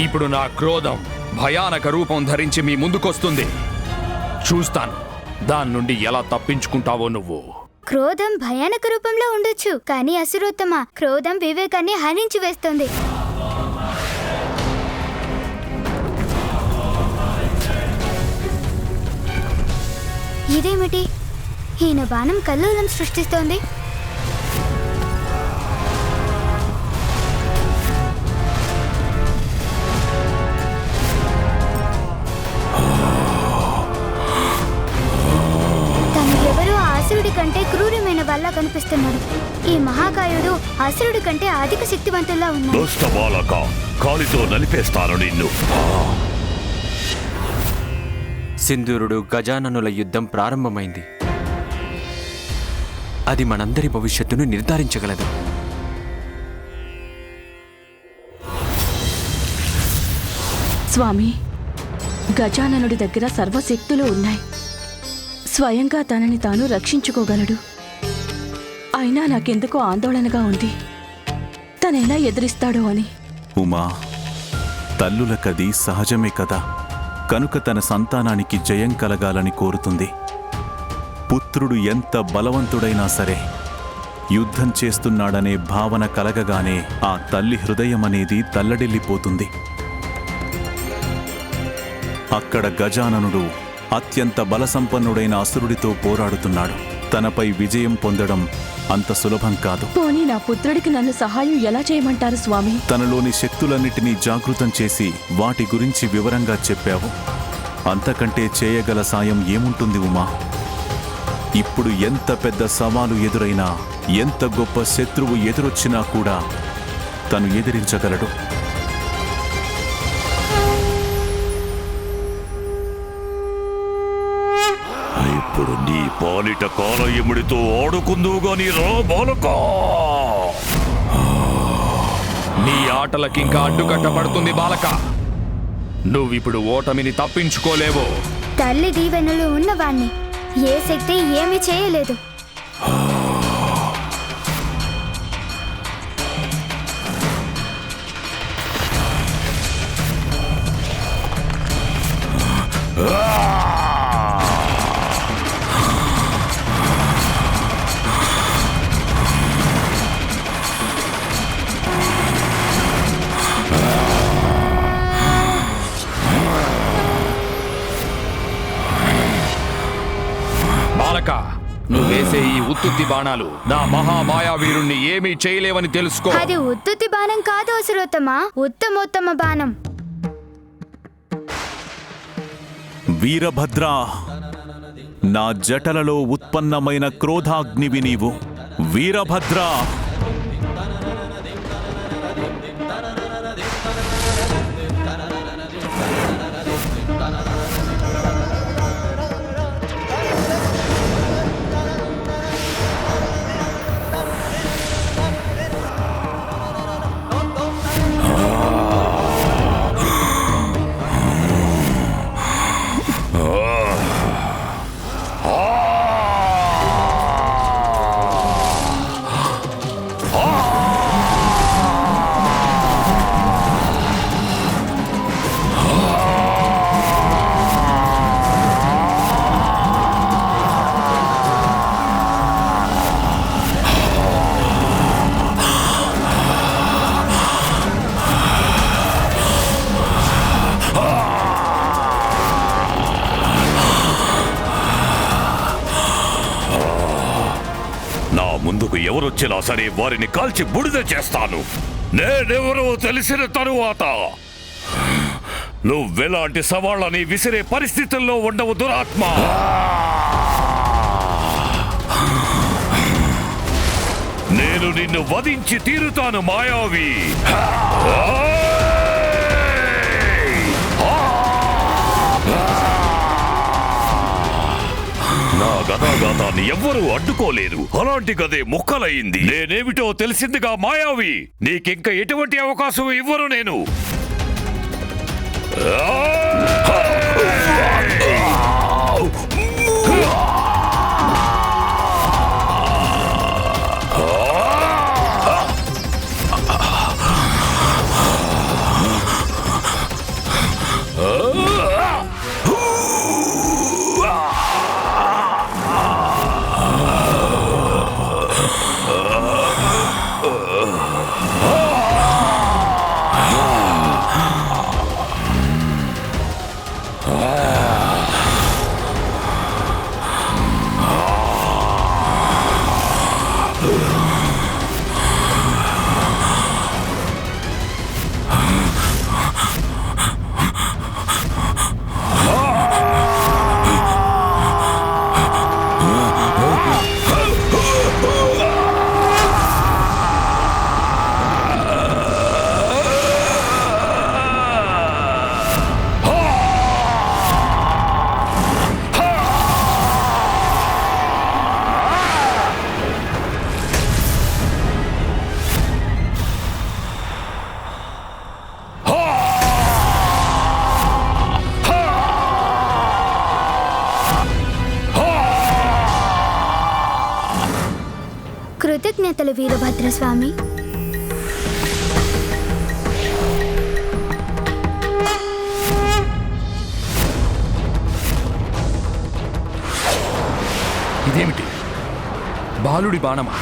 ఇప్పుడు నా క్రోధం భయానక రూపం ధరించి మీ ముందుకొస్తుంది. చూస్తాను దాని నుండి ఎలా తప్పించుకుంటావో నువ్వు. క్రోధం భయానక రూపంలో ఉండొచ్చు కానీ అసురోత్తమ క్రోధం వివేకాన్ని హరించి వేస్తుంది. ఇదేమిటి? ఈయన బాణం కల్లోలం సృష్టిస్తోంది. కనిపిస్తున్నాడు ఈ మహాకాయుడు అసురుడి కంటే అధిక శక్తివంతుల్లా ఉన్నాడు. కాలితో నలిపేస్తాను నిన్ను. సింధూరుడు గజాననుల యుద్ధం ప్రారంభమైంది. అది మనందరి భవిష్యత్తును నిర్ధారించగలదు. స్వామి గజాననుడి దగ్గర సర్వశక్తులు ఉన్నాయి. స్వయంగా తనని తాను రక్షించుకోగలడు. అయినా నాకెందుకో ఆందోళనగా ఉంది. తనెలా ఎదిరిస్తాడో అని. ఉమా తల్లులకది సహజమే కదా. కనుక తన సంతానానికి జయం కలగాలని కోరుతుంది. పుత్రుడు ఎంత బలవంతుడైనా సరే యుద్ధం చేస్తున్నాడనే భావన కలగగానే ఆ తల్లి హృదయం అనేది తల్లడిల్లిపోతుంది. అక్కడ గజాననుడు అత్యంత బలసంపన్నుడైన అసురుడితో పోరాడుతున్నాడు. తనపై విజయం పొందడం అంత సులభం కాదు. పోనీ నా పుత్రుడికి నన్ను సహాయం ఎలా చేయమంటారు స్వామి? తనలోని శక్తులన్నిటినీ జాగృతం చేసి వాటి గురించి వివరంగా చెప్పావు. అంతకంటే చేయగల సాయం ఏముంటుంది ఉమా? ఇప్పుడు ఎంత పెద్ద సవాలు ఎదురైనా ఎంత గొప్ప శత్రువు ఎదురొచ్చినా కూడా తను ఎదిరించగలడు. ఇప్పుడు నీ పాలిట కాలయముడితో ఆడుకుందువు గాని రా బాలక. నీ ఆటలకింకా అడ్డుకట్టబడుతుంది బాలక. నువ్విప్పుడు ఓటమిని తప్పించుకోలేవు. తల్లి దీవెనలు ఉన్నవాణ్ణి. ఏ శక్తి ఏమీ చేయలేదు. బాలక నువ్వేసే ఈ ఉత్తుత్తి బాణాలు నా మహామాయావీరుణ్ణి ఏమీ చేయలేవని తెలుసుకో. అది ఉత్తుతి బాణం కాదు అసురోత్తమ? ఉత్తమోత్తమ బాణం. వీరభద్ర నా జటలలో ఉత్పన్నమైన క్రోధాగ్నివి నీవు. వీరభద్ర! ఎవరొచ్చినా సరే వారిని కాల్చి బుడిద చేస్తాను. నేనెవరో తెలిసిన తరువాత. నువ్వెలాంటి సవాళ్ళని విసిరే పరిస్థితుల్లో ఉండవు దురాత్మ. నేను నిన్ను వధించి తీరుతాను మాయావి. గదాగాతాన్ని ఎవ్వరూ అడ్డుకోలేరు అలాంటి గదే ముక్కలయింది నేనేమిటో తెలిసిందిగా మాయావి. నీకింక ఎటువంటి అవకాశం ఇవ్వను నేను. కృతజ్ఞతలు వీరభద్రస్వామి. ఇదేమిటి? బాలుడి బాణమా?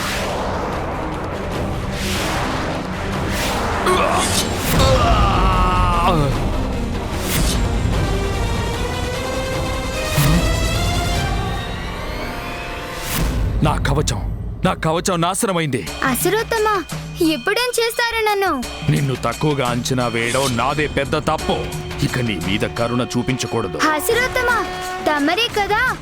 నా కవచం నా కవచం నాశనమైంది. అసురోత్తమా ఎప్పుడేం చేస్తారు నన్ను? నిన్ను తక్కువగా అంచనా వేయడం నాదే పెద్ద తప్పు. ఇక నీ మీద కరుణ చూపించకూడదు. అసురోత్తమా తమరే కదా.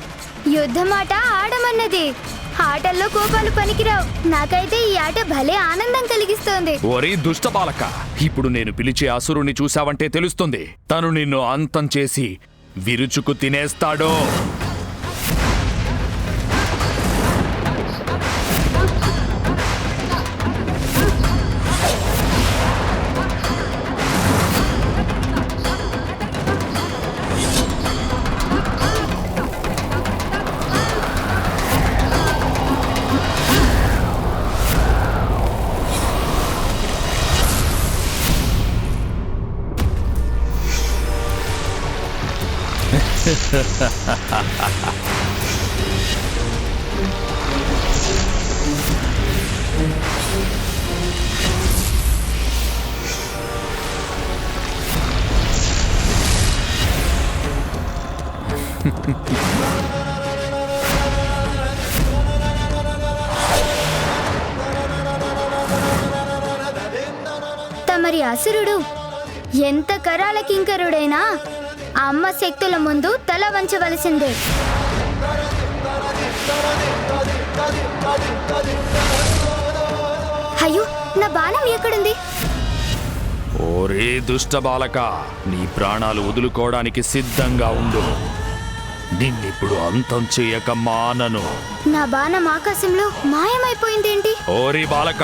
యుద్ధమాట ఆడమన్నది. ఆటల్లో కోపాలు పనికిరావు. నాకైతే ఈ ఆట భలే ఆనందం కలిగిస్తోంది. ఓరి దుష్ట బాలక ఇప్పుడు నేను పిలిచే అసురుణ్ణి చూశావంటే తెలుస్తుంది. తను నిన్ను అంతం చేసి విరుచుకు తినేస్తాడో. తమరి అసురుడు ఎంత కరాల కింకరుడైనా అమ్మ శక్తుల ముందు తల వంచవలసిందే. అయ్యో నా బాణం ఎక్కడుంది? ఓరే దుష్ట బాలక నీ ప్రాణాలు వదులుకోవడానికి సిద్ధంగా ఉండు. నిన్నిప్పుడు అంతం చేయక మానను. నా బాణం ఆకాశంలో మాయమైపోయిందేంటి? ఓరి బాలక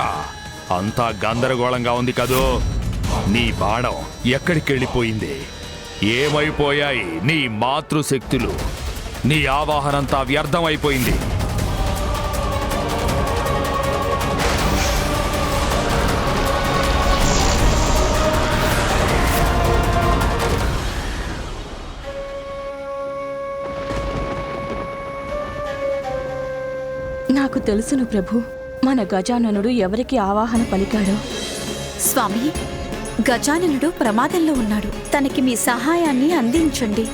అంతా గందరగోళంగా ఉంది కదూ? నీ బాణం ఎక్కడికెళ్ళిపోయింది? ఏమైపోయాయి నీ మాతృశక్తులు? నీ ఆవాహనంతా వ్యర్థమైపోయింది. నాకు తెలుసును ప్రభు మన గజాననుడు ఎవరికి ఆవాహన పలికాడో? స్వామి గజాననుడు ప్రమాదంలో ఉన్నాడు. తనకి మీ సహాయాన్ని అందించండి.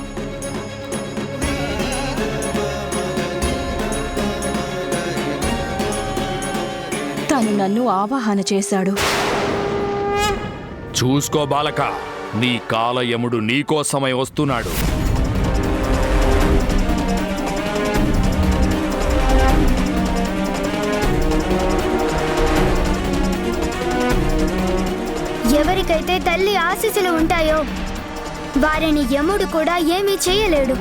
తను నన్ను ఆవాహన చేశాడు. చూసుకో బాలక నీ కాలయముడు నీకోసమై వస్తున్నాడు. ఎవరికైతే తల్లి ఆశీస్సులు ఉంటాయో వారిని యముడు కూడా ఏమీ చేయలేడు.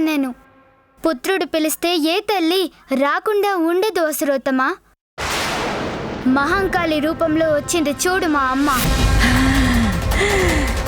నేను పుత్రుడు పిలిస్తే ఏ తల్లి రాకుండా ఉండదు అసురోత్తమా? మహంకాళి రూపంలో వచ్చింది చూడు మా అమ్మ.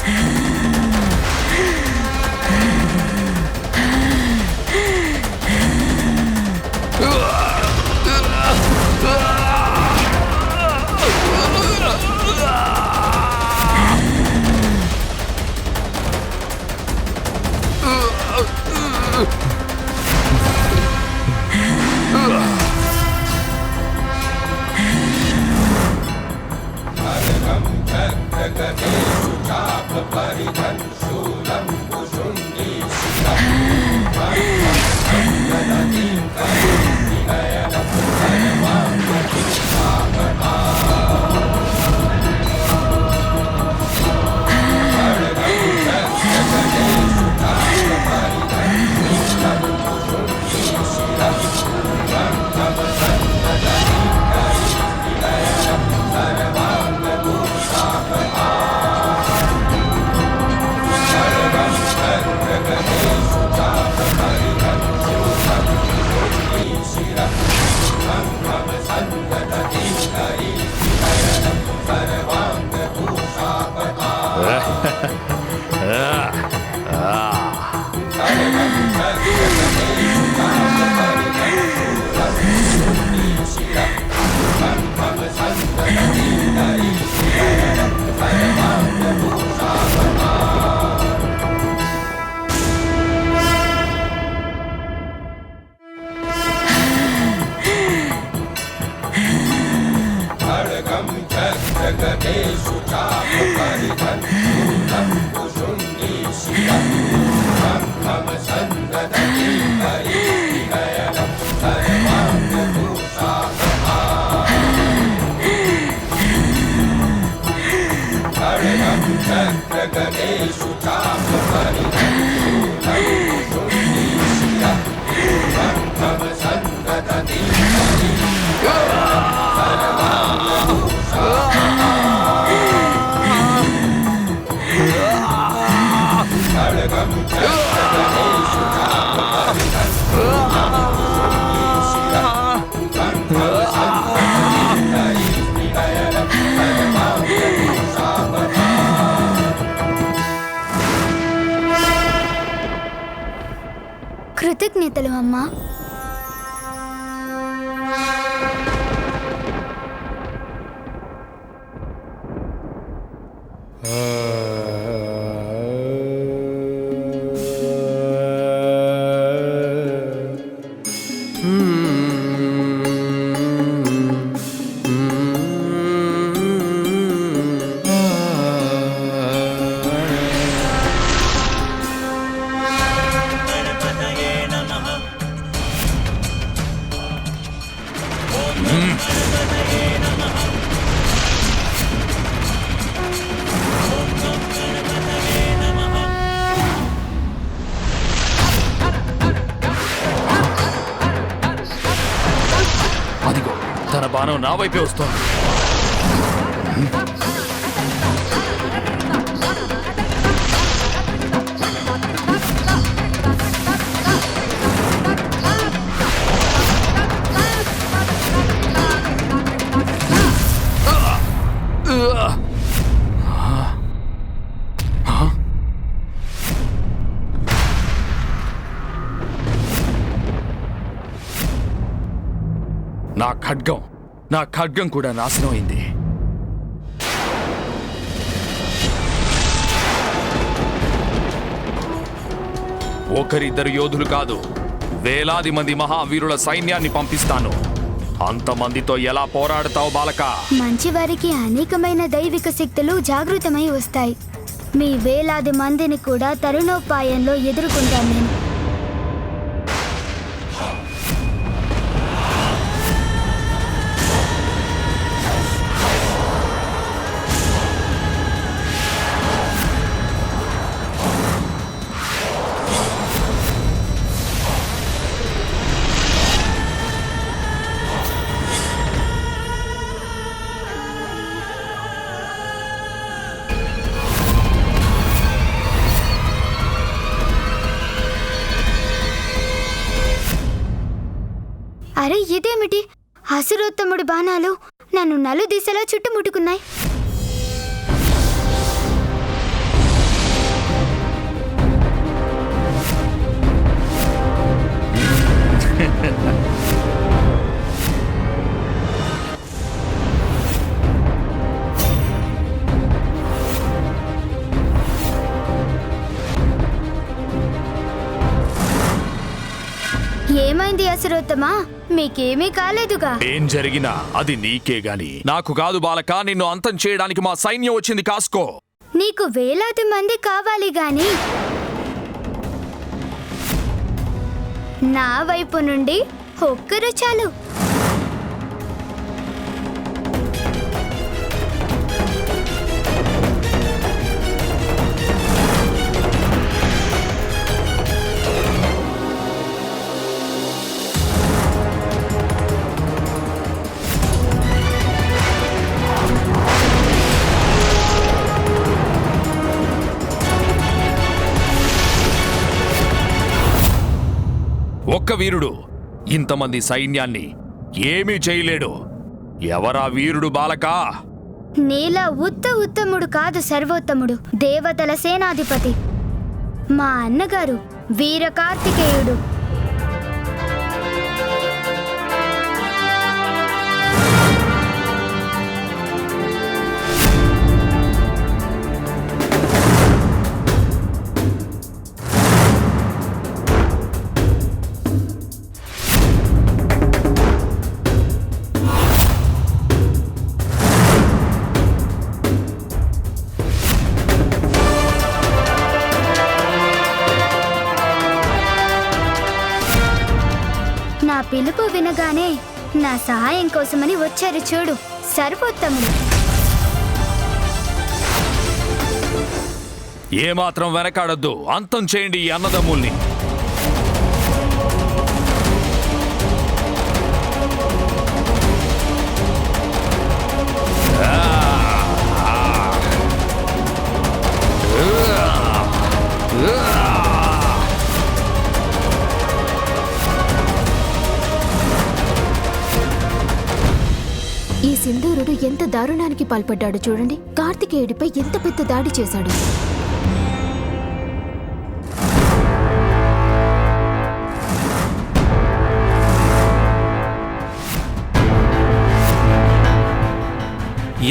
నేతలు అమ్మా. వైపే వస్తోంది. నా ఖడ్గం. నా ఖడ్గం కూడా నాశనం అయింది. ఒకరిద్దరు యోధులు కాదు వేలాది మంది మహావీరుల సైన్యాన్ని పంపిస్తాను. అంతమందితో ఎలా పోరాడతావు బాలక? మంచివారికి అనేకమైన దైవిక శక్తులు జాగృతమై వస్తాయి. మీ వేలాది మందిని కూడా తరుణోపాయంలో ఎదుర్కొంటాను నేను. అరే ఇదేమిటి? అసురోత్తముడి బాణాలు నన్ను నలు దిశలో చుట్టుముట్టుకున్నాయి. అసురోత్తమా మీకేమీ కాలేదుగా. ఏం జరిగినా అది నీకే గాని. నాకు కాదు బాలక నిన్ను అంతం చేయడానికి మా సైన్యం వచ్చింది కాసుకో. నీకు వేలాది మంది కావాలి గాని. నా వైపు నుండి ఒక్కరు చాలు. వీరుడు. ఇంతమంది సైన్యాన్ని ఏమీ చేయలేడు. ఎవరా వీరుడు బాలకా? నీలా ఉత్త ఉత్తముడు కాదు సర్వోత్తముడు దేవతల సేనాధిపతి. మా అన్నగారు వీర వినగానే నా సహాయం కోసమని వచ్చారు చూడు సర్వోత్తముడు ఏమాత్రం వెనకాడద్దు. అంతం చేయండి ఈ అన్నదమ్ముల్ని. ఈ ఎంత దారుణానికి పాల్పడ్డాడు చూడండి. కార్తికేయుడిపై ఎంత పెద్ద దాడి చేశాడు.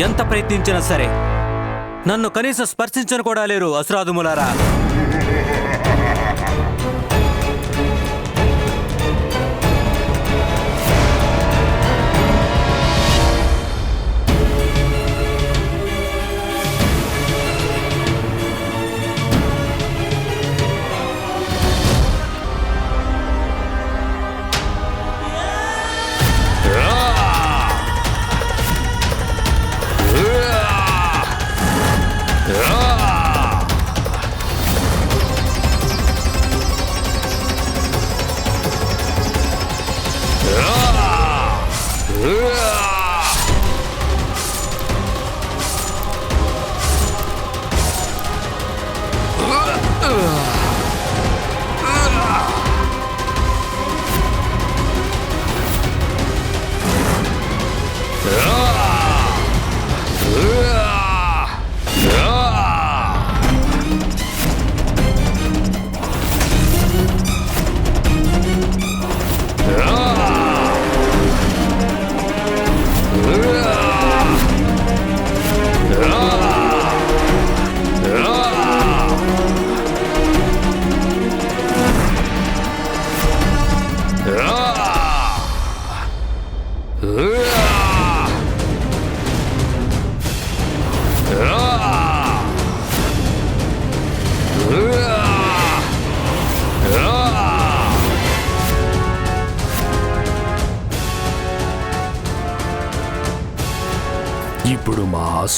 ఎంత ప్రయత్నించినా సరే నన్ను కనీసం స్పర్శించను కూడా లేరు అసురాదుములారా.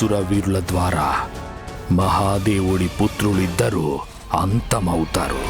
మా అసుర వీరుల ద్వారా మహాదేవుడి పుత్రులిద్దరూ అంతమవుతారు.